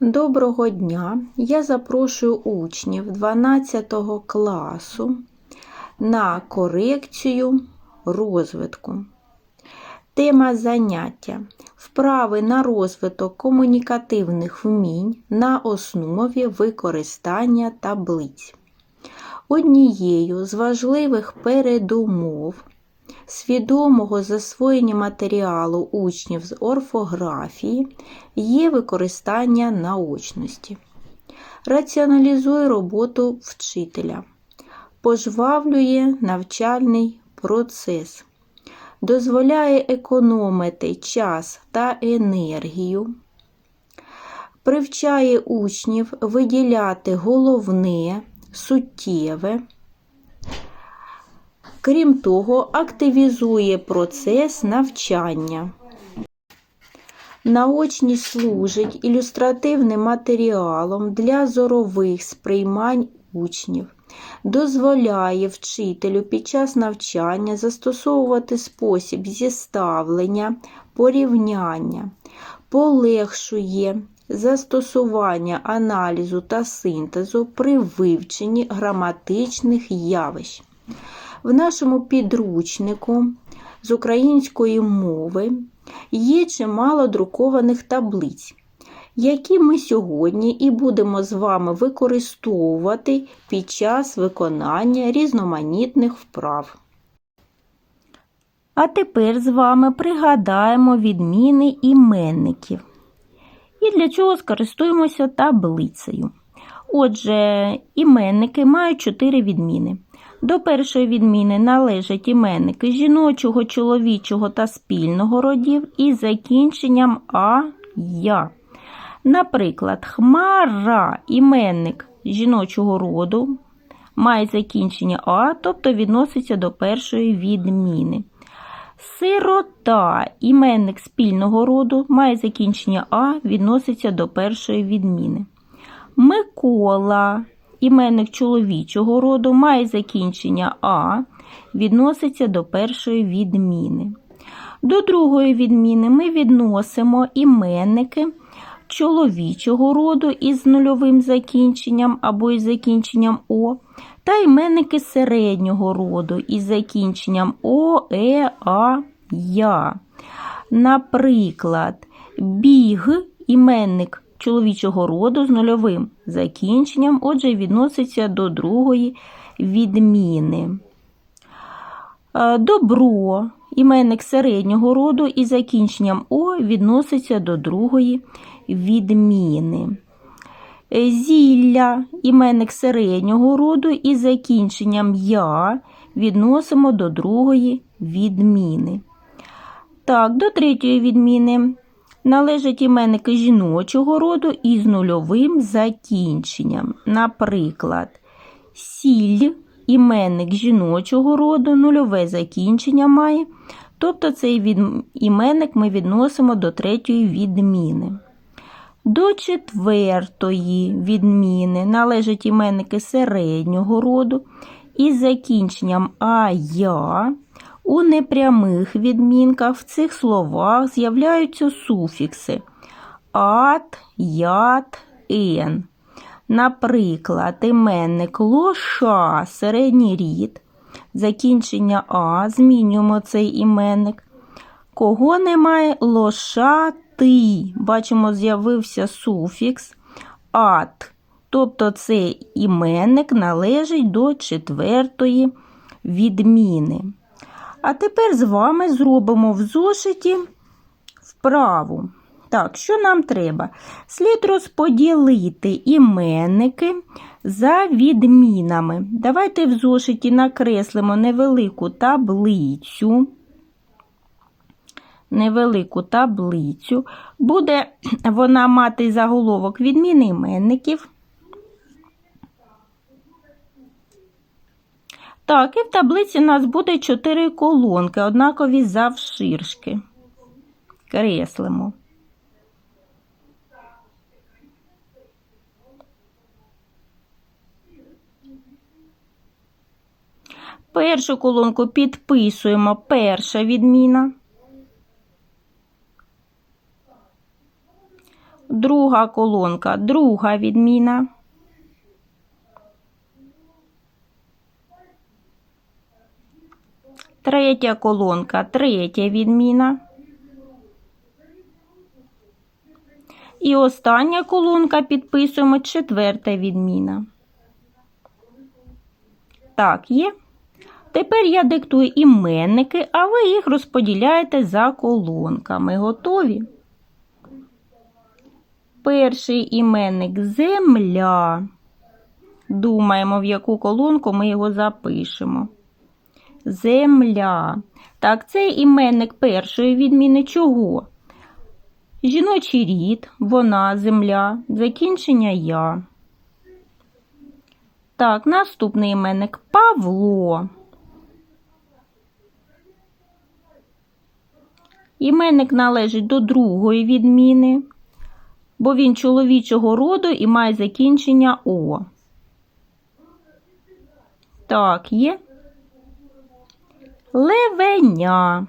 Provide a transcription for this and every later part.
Доброго дня! Я запрошую учнів 12 класу на корекцію розвитку. Тема заняття вправи на розвиток комунікативних вмінь на основі використання таблиць. Однією з важливих передумов свідомого засвоєння матеріалу учнів з орфографії є використання наочності. Раціоналізує роботу вчителя, пожвавлює навчальний процес, дозволяє економити час та енергію, привчає учнів виділяти головне, суттєве. Крім того, активізує процес навчання. Наочність служить ілюстративним матеріалом для зорових сприймань учнів, дозволяє вчителю під час навчання застосовувати спосіб зіставлення, порівняння, полегшує застосування аналізу та синтезу при вивченні граматичних явищ. В нашому підручнику з української мови є чимало друкованих таблиць, які ми сьогодні і будемо з вами використовувати під час виконання різноманітних вправ. А тепер з вами пригадаємо відміни іменників. І для цього скористуємося таблицею. Отже, іменники мають чотири відміни. До першої відміни належать іменники жіночого, чоловічого та спільного родів із закінченням а я. Наприклад, хмара іменник жіночого роду має закінчення а, тобто відноситься до першої відміни. Сирота іменник спільного роду має закінчення а, відноситься до першої відміни. Микола іменник чоловічого роду має закінчення А, відноситься до першої відміни. До другої відміни ми відносимо іменники чоловічого роду із нульовим закінченням або із закінченням О, та іменники середнього роду із закінченням О, Е, А, Я. Наприклад, біг іменник чоловічого роду з нульовим закінченням, отже, відноситься до другої відміни. Е, Добро, іменник середнього роду із закінченням О відноситься до другої відміни. Е, Зілля, іменник середнього роду із закінченням Я відносимо до другої відміни. Так, до третьої відміни належать іменники жіночого роду із нульовим закінченням. Наприклад, сіль іменник жіночого роду, нульове закінчення має, тобто цей від... іменник ми відносимо до третьої відміни. До четвертої відміни належать іменники середнього роду із закінченням а я. У непрямих відмінках в цих словах з'являються суфікси ат, ят, ен. Наприклад, іменник лоша середній рід. Закінчення А, змінюємо цей іменник. Кого немає лоша ти. Бачимо, з'явився суфікс ат. Тобто цей іменник належить до четвертої відміни. А тепер з вами зробимо в зошиті вправу. Так, що нам треба? Слід розподілити іменники за відмінами. Давайте в зошиті накреслимо невелику таблицю. Невелику таблицю. Буде вона мати заголовок відміни іменників. Так, і в таблиці у нас буде чотири колонки, однакові завширшки. Креслимо. Першу колонку підписуємо перша відміна. Друга колонка, друга відміна. Третя колонка, третя відміна. І остання колонка підписуємо четверта відміна. Так, є. Тепер я диктую іменники, а ви їх розподіляєте за колонками. Готові? Перший іменник земля. Думаємо, в яку колонку ми його запишемо. Земля. Так, це іменник першої відміни чого? Жіночий рід, вона, земля, закінчення я. Так, наступний іменник Павло. Іменник належить до другої відміни, бо він чоловічого роду і має закінчення О. Так, є. Левеня.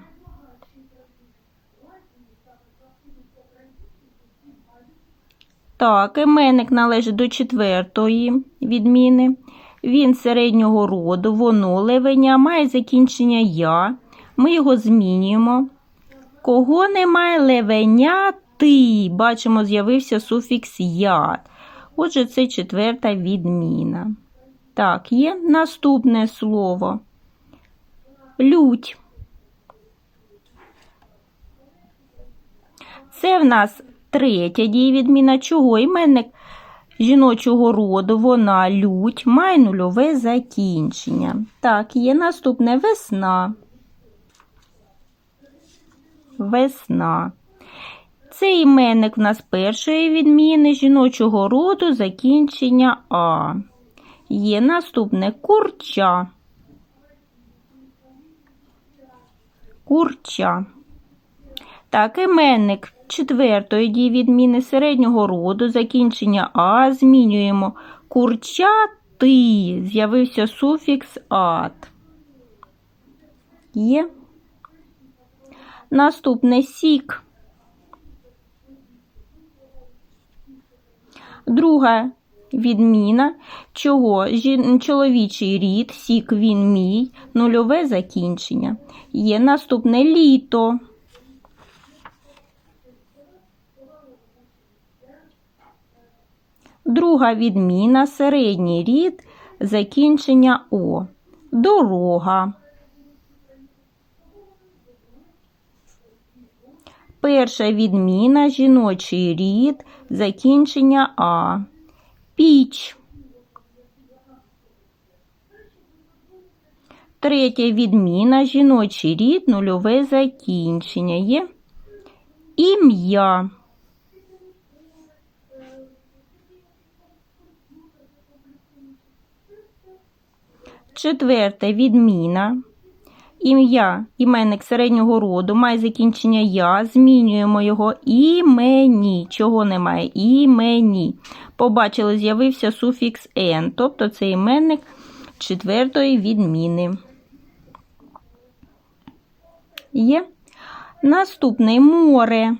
Так, іменник належить до четвертої відміни. Він середнього роду, воно левеня, має закінчення я. Ми його змінюємо. Кого немає левеня ти. Бачимо, з'явився суфікс я. Отже, це четверта відміна. Так, є наступне слово. Лють. Це в нас третя дієвідміна чого іменник жіночого роду, вона лють, має нульове закінчення. Так, є наступне весна. Весна. Це іменник в нас першої відміни жіночого роду закінчення А. Є наступне курча. Курча. Так, іменник четвертої дії відміни середнього роду, закінчення А змінюємо курча ти. З'явився суфікс ат. Є. Наступне сік. Друга відміна чого чоловічий рід, сік він мій, нульове закінчення. Є наступне літо. Друга відміна середній рід, закінчення О. Дорога. Перша відміна жіночий рід, закінчення А. Піч. Третя відміна жіночий рід, нульове закінчення є. Ім'я. Четверта відміна. Ім'я, іменник середнього роду, має закінчення я, змінюємо його імені. Чого немає? Імені. Побачили, з'явився суфікс «н», тобто це іменник четвертої відміни. Є. Наступне море.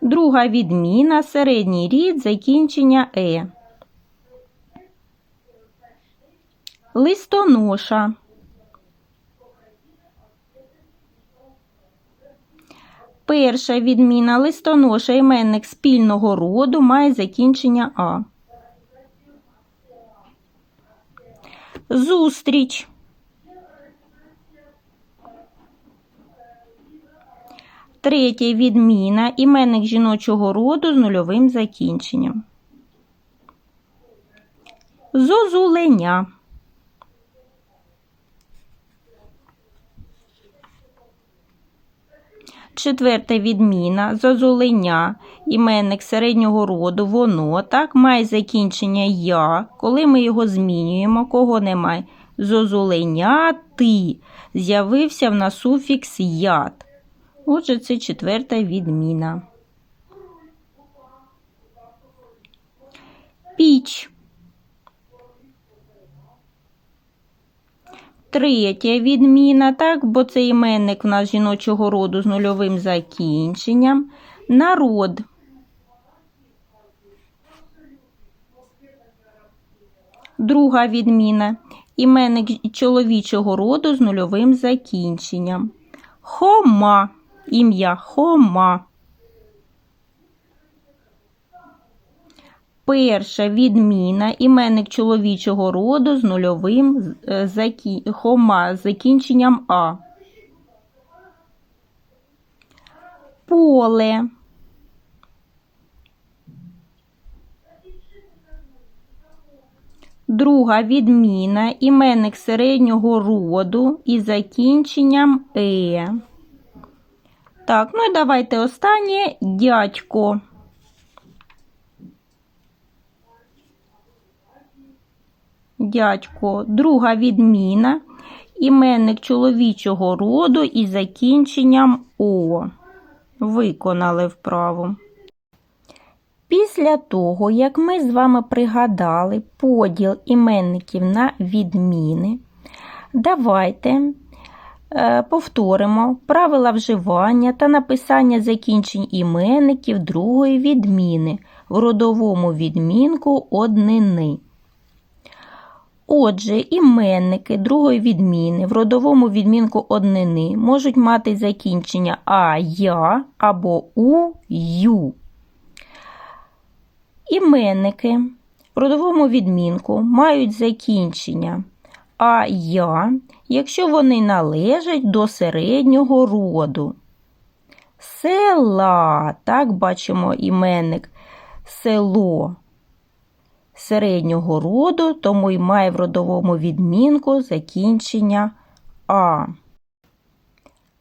Друга відміна, середній рід, закінчення е. Листоноша. Перша відміна листоноша іменник спільного роду має закінчення А. Зустріч. Третя відміна іменник жіночого роду з нульовим закінченням. Зозулення. Четверта відміна зозулення, іменник середнього роду, воно так має закінчення я. Коли ми його змінюємо, кого немає? Зозулення ти. З'явився в нас суфікс яд. Отже, це четверта відміна. Піч. Третя відміна, так, бо це іменник в нас жіночого роду з нульовим закінченням. Народ. Друга відміна. Іменник чоловічого роду з нульовим закінченням. Хома. Ім'я Хома. Перша відміна іменник чоловічого роду з нульовим е, закі... хома з закінченням А. Поле. Друга відміна іменник середнього роду із закінченням Е. Так, ну і давайте останнє дядько. Дядько, друга відміна, іменник чоловічого роду із закінченням О. Виконали вправу. Після того, як ми з вами пригадали поділ іменників на відміни, давайте е, повторимо правила вживання та написання закінчень іменників другої відміни в родовому відмінку однини. Отже, іменники другої відміни в родовому відмінку однини можуть мати закінчення а, я або у, ю. Іменники в родовому відмінку мають закінчення а я, якщо вони належать до середнього роду. Села, так бачимо іменник село середнього роду, тому й має в родовому відмінку закінчення А.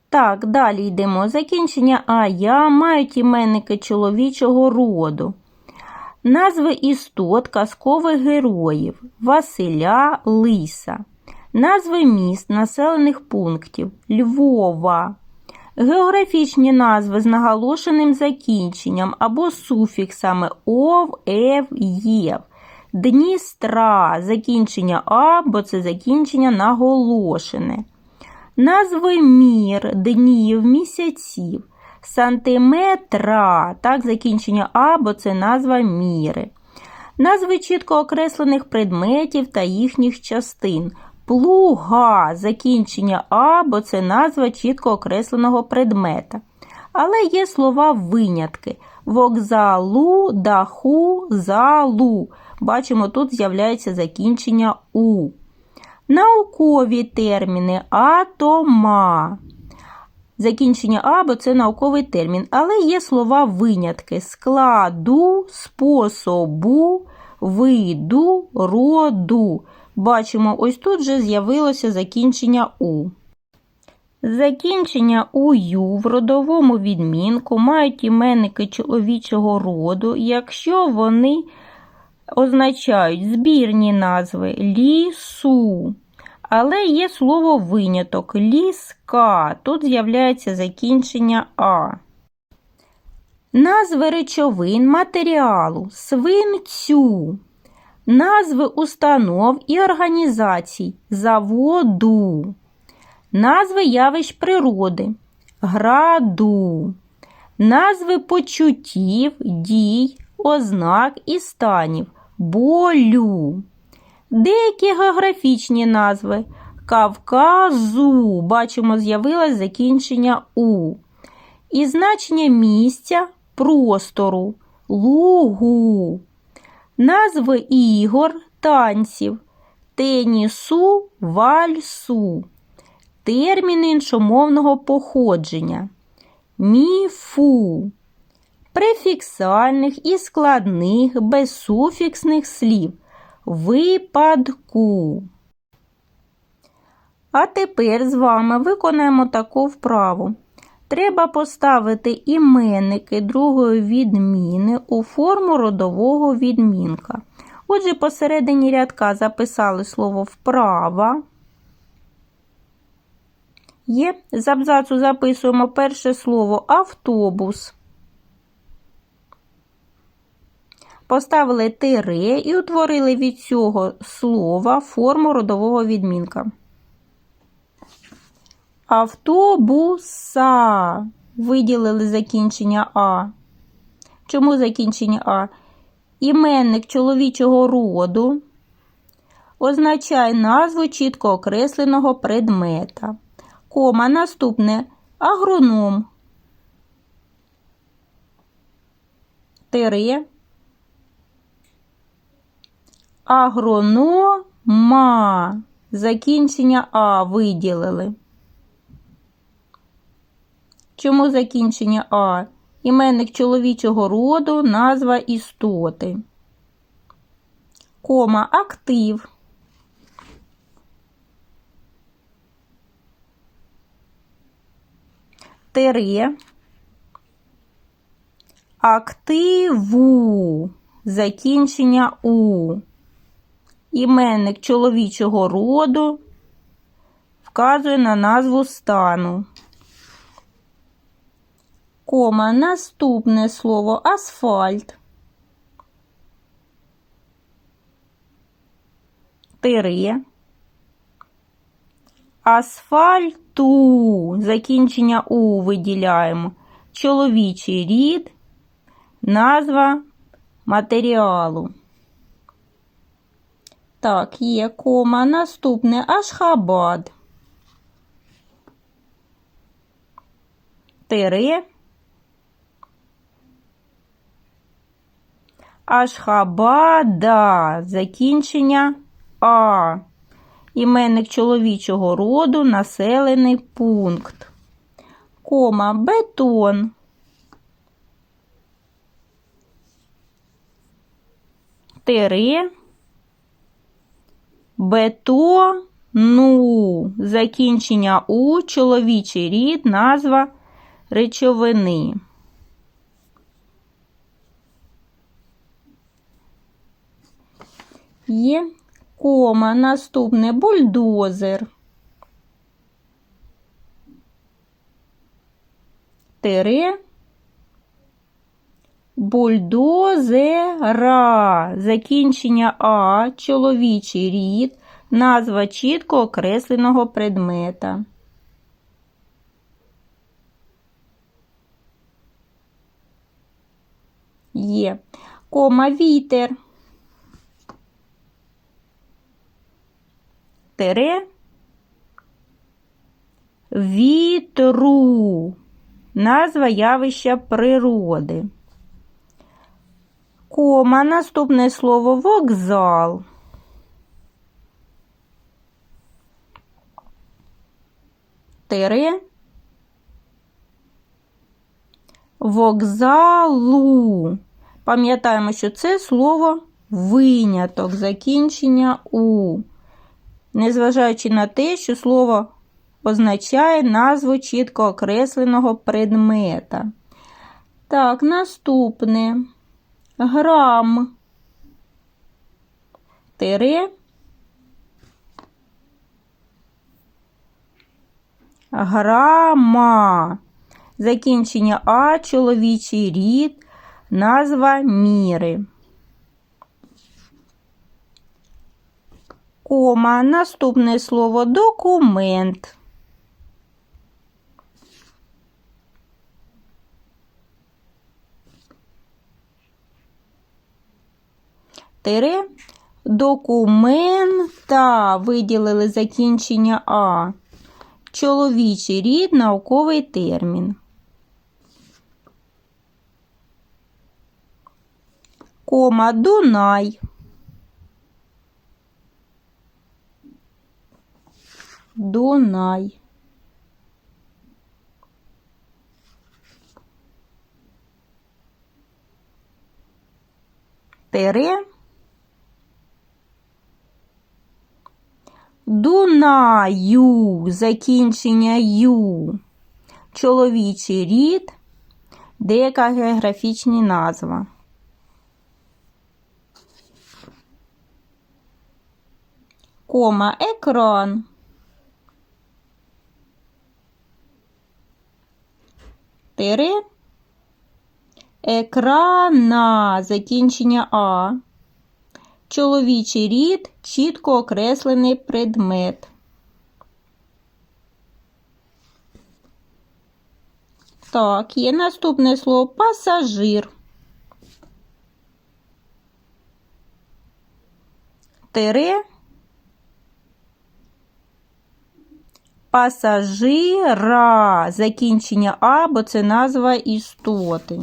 Так, далі йдемо. Закінчення А я мають іменники чоловічого роду. Назви істот казкових героїв Василя Лиса. Назви міст населених пунктів Львова. Географічні назви з наголошеним закінченням або суфіксами ов, ев, єв. Дністра закінчення А, бо це закінчення наголошене. Назви мір, днів, місяців, сантиметра, так, закінчення А, бо це назва міри. Назви чітко окреслених предметів та їхніх частин. Плуга закінчення А, бо це назва чітко окресленого предмета. Але є слова винятки: вокзалу, даху, залу. Бачимо, тут з'являється закінчення У. Наукові терміни атома. Закінчення А, бо це науковий термін. Але є слова винятки: складу, способу, виду, роду. Бачимо, ось тут вже з'явилося закінчення У. Закінчення ую в родовому відмінку мають іменники чоловічого роду, якщо вони означають збірні назви лісу. Але є слово виняток ліска. Тут з'являється закінчення А. Назви речовин матеріалу свинцю. Назви установ і організацій заводу. Назви явищ природи, граду, назви почуттів, дій, ознак і станів, болю. Деякі географічні назви. Кавказу, бачимо, з'явилось закінчення У. І значення місця простору, лугу, назви ігор, танців, тенісу, вальсу, терміни іншомовного походження, міфу, префіксальних і складних безсуфіксних слів випадку. А тепер з вами виконаємо таку вправу. Треба поставити іменники другої відміни у форму родового відмінка. Отже, посередині рядка записали слово вправа. Є, з абзацу записуємо перше слово автобус. Поставили тире і утворили від цього слова форму родового відмінка. Автобуса. Виділили закінчення А. Чому закінчення А? Іменник чоловічого роду означає назву чітко окресленого предмета. Кома наступне агроном. Тире. Агронома. Закінчення А виділили. Чому закінчення А? Іменник чоловічого роду, назва істоти. Кома актив. Тире. Активу. Закінчення У. Іменник чоловічого роду вказує на назву стану. Кома. Наступне слово асфальт. Тире. Асфальту. Закінчення У виділяємо. Чоловічий рід. Назва матеріалу. Так, є кома. Наступне Ашхабад. Тире. Ашхабада. Закінчення А. Іменник чоловічого роду, населений пункт. Кома бетон. Тире. Бетону. Закінчення У. Чоловічий рід, назва речовини. Є кома. Наступне бульдозер. Тире. Бульдозера. Закінчення А. Чоловічий рід. Назва чітко окресленого предмета. Є. Кома вітер. Тере. Вітру. Назва явища природи. Кома. Наступне слово вокзал. Тире. Вокзалу. Пам'ятаємо, що це слово виняток, закінчення У. Незважаючи на те, що слово означає назву чітко окресленого предмета. Так, наступне грам. Тире. Грама. Закінчення А, чоловічий рід, назва міри. Кома. Наступне слово документ. Тире. Документа виділили закінчення А. Чоловічий рід, науковий термін. Кома Дунай. Дунай. Тире. Дунаю, закінчення ю, чоловічий рід, деяка географічні назва. Кома екран. Тире. Екрана, закінчення А. Чоловічий рід чітко окреслений предмет. Так, є наступне слово пасажир. Тире. Пасажира. Закінчення А, бо це назва істоти.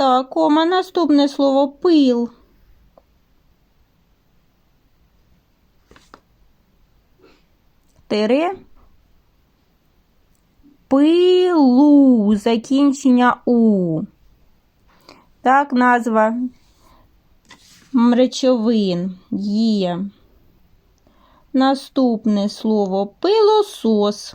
Так, кома, наступне слово пил. Тире. Пилу. Закінчення У. Так, назва речовин є. Наступне слово пилосос.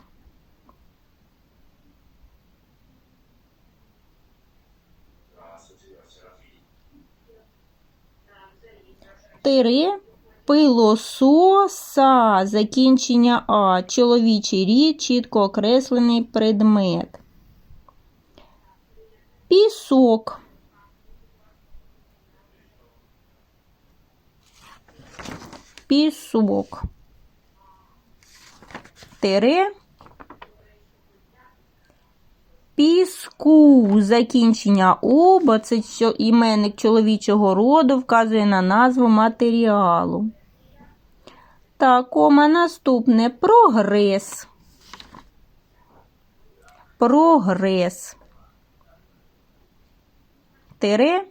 Тире пилососа. Закінчення А. Чоловічий рід, чітко окреслений предмет. Пісок. Пісок. Тире. Піску. Закінчення бо це іменник чоловічого роду вказує на назву матеріалу. Так, кома наступне прогрес. Прогрес. Тире.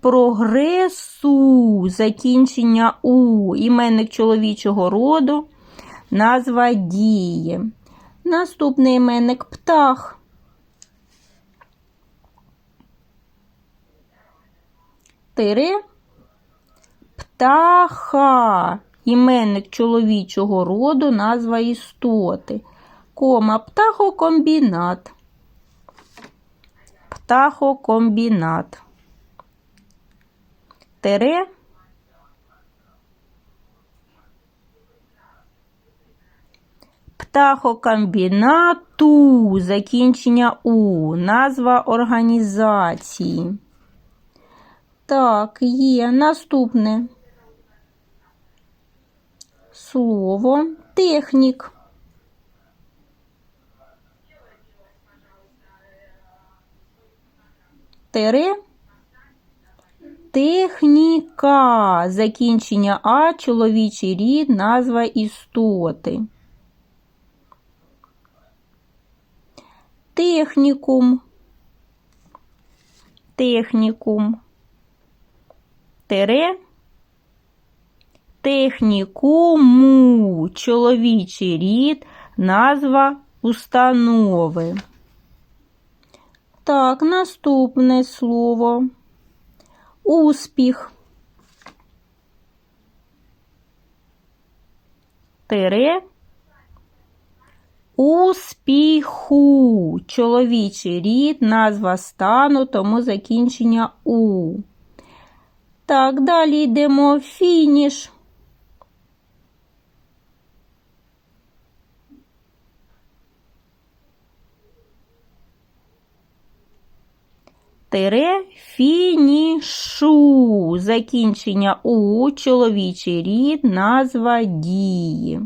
Прогресу. Закінчення У. Іменник чоловічого роду. Назва дії. Наступний іменник птах. Тире. Птаха. Іменник чоловічого роду, назва істоти. Кома птахокомбінат. Птахокомбінат. Тере. Птахокомбінату. Закінчення У. Назва організації. Так, є наступне слово технік. Тере. Техніка. Закінчення А. Чоловічий рід, назва істоти. Технікум. Технікум. Тере. Технікуму. Чоловічий рід, назва установи. Так, наступне слово. Успіх. Тире. Успіху. Чоловічий рід, назва стану, тому закінчення У. Так, далі йдемо фініш. Тире фінішу. Закінчення У, чоловічий рід, назва дії.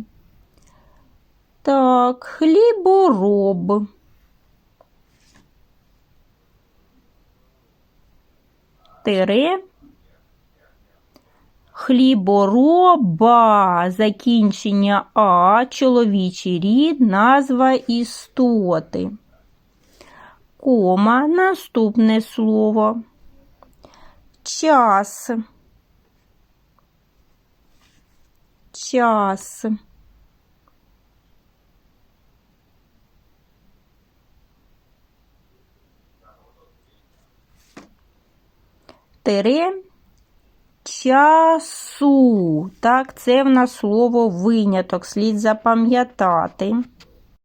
Так, хлібороб. Тире. Хлібороба. Закінчення А, чоловічий рід, назва істоти. Кома, наступне слово. Час. Час. Тире часу. Так, це в нас слово виняток, слід запам'ятати.